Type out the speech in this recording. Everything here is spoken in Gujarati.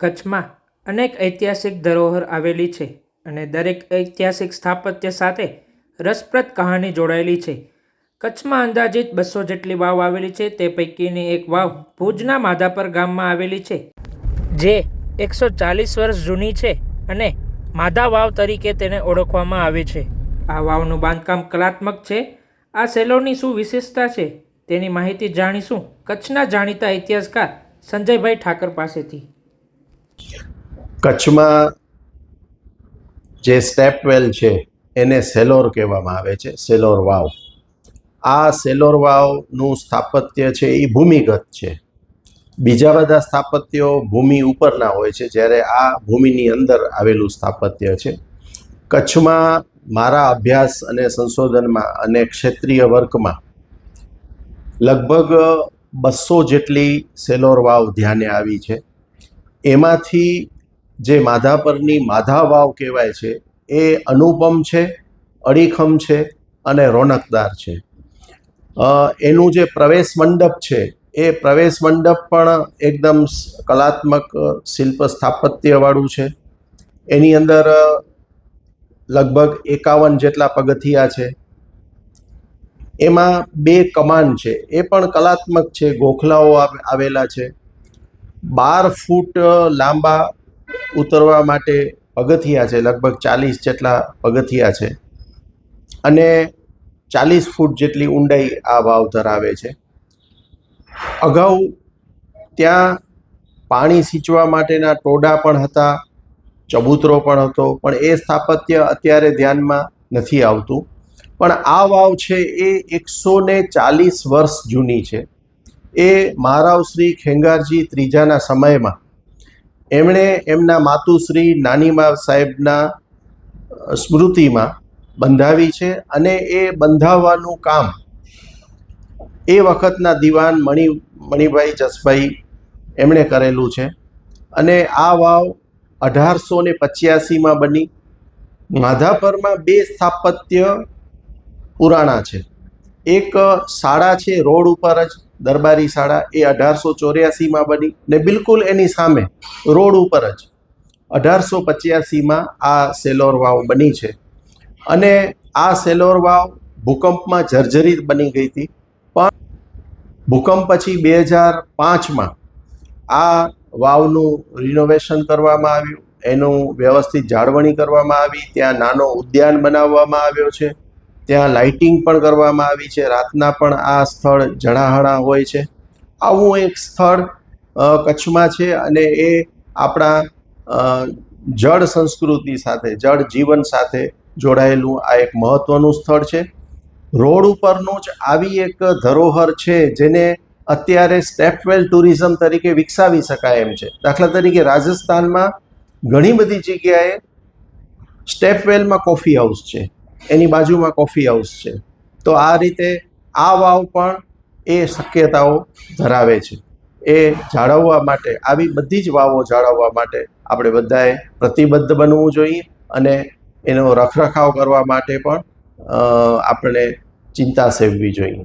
કચ્છમાં અનેક ઐતિહાસિક ધરોહર આવેલી છે અને દરેક ઐતિહાસિક સ્થાપત્ય સાથે રસપ્રદ કહાની જોડાયેલી છે. કચ્છમાં અંદાજિત બસો જેટલી વાવ આવેલી છે, તે પૈકીની એક વાવ ભુજના માધાપર ગામમાં આવેલી છે, જે એકસો ચાલીસ વર્ષ જૂની છે અને માધા વાવ તરીકે તેને ઓળખવામાં આવે છે. આ વાવનું બાંધકામ કલાત્મક છે. આ સેલોની શું વિશેષતા છે તેની માહિતી જાણીશું કચ્છના જાણીતા ઇતિહાસકાર સંજયભાઈ ઠાકર પાસેથી. કચ્છમાં જે સ્ટેપવેલ છે, એને સેલોર કહેવામાં આવે છે, સેલોર વાવ. આ સેલોર વાવનું સ્થાપત્ય છે, એ ભૂમિગત છે. બીજા બધા સ્થાપત્યો ભૂમિ ઉપરના હોય છે, જ્યારે આ ભૂમિની અંદર આવેલું સ્થાપત્ય છે. કચ્છમાં મારા અભ્યાસ અને સંશોધનમાં અને ક્ષેત્રીય વર્કમાં લગભગ બસો જેટલી સેલોર વાવ ધ્યાને આવી છે. એમાંથી જે માધાપરની માધા વાવ કહેવાય છે, એ અનુપમ છે, અડીખમ છે અને રોનકદાર છે. એનું જે પ્રવેશ મંડપ છે, એ પ્રવેશ મંડપ પણ એકદમ કલાત્મક શિલ્પ સ્થાપત્યવાળું છે. એની અંદર લગભગ એકાવન જેટલા પગથિયા છે. એમાં બે કમાન છે, એ પણ કલાત્મક છે, ગોખલાઓ આવ- આવેલા છે. બાર ફૂટ લાંબા ઉતરવા માટે પગથિયા છે, લગભગ ચાલીસ જેટલા પગથિયા છે. અને ચાલીસ ફૂટ જેટલી ઊંડાઈ આ વાવ ધરાવે છે. અગાઉ ત્યાં પાણી સિંચવા માટેના ટોડા પણ હતા, ચબૂતરો પણ હતો, પણ એ સ્થાપત્ય અત્યારે ધ્યાનમાં નથી આવતું. પણ આ વાવ છે એ એકસો ચાલીસ વર્ષ જૂની છે. એ મહારાવ શ્રી ખેંગારજી ત્રીજાના સમયમાં એમણે એમના માતુશ્રી નાનીમા સાહેબના સ્મૃતિમાં બંધાવી છે અને એ બંધાવવાનું કામ એ વખતના દિવાન મણિ, મણિભાઈ જસભાઈ એમણે કરેલું છે અને આ વાવ અઢારસો ને પચ્યાસીમાં બની. માધાપરમાં બે સ્થાપત્ય પુરાણા છે. એક શાળા છે રોડ ઉપર જ દરબારી શાળા એ અઢારસો ચોર્યાસીમાં બની ને બિલકુલ એની સામે રોડ ઉપર જ અઢારસો પચ્યાસીમાં આ સેલોર વાવ બની છે. અને આ સેલોર વાવ ભૂકંપમાં જર્જરિત બની ગઈ હતી. પણ ભૂકંપ પછી બે હજાર પાંચમાં આ વાવનું રિનોવેશન કરવામાં આવ્યું. એનું વ્યવસ્થિત જાળવણી કરવામાં આવી. ત્યાં નાનો ઉદ્યાન બનાવવામાં આવ્યો છે. ત્યાં લાઇટિંગ પણ કરવામાં આવી છે. રાતના પણ આ સ્થળ જણાહણા હોય છે. આવું એક સ્થળ કચ્છમાં છે અને એ આપણા જળ સંસ્કૃતિ સાથે, જળ જીવન સાથે જોડાયેલું આ એક મહત્વનું સ્થળ છે. રોડ ઉપરનું જ આવી એક ધરોહર છે જેને અત્યારે સ્ટેપવેલ ટુરિઝમ તરીકે વિકસાવી શકાય એમ છે. દાખલા તરીકે રાજસ્થાનમાં ઘણી બધી જગ્યાએ સ્ટેપવેલમાં કોફી હાઉસ છે. એની બાજુમાં કોફી હાઉસ છે. તો આ રીતે આ વાવ પણ એ શક્યતાઓ ધરાવે છે. એ જાળવવા માટે, આવી બધી જ વાવો જાળવવા માટે આપણે બધાએ પ્રતિબદ્ધ બનવું જોઈએ અને એનો રખરખાવ કરવા માટે પણ આપણે ચિંતા સેવવી જોઈએ.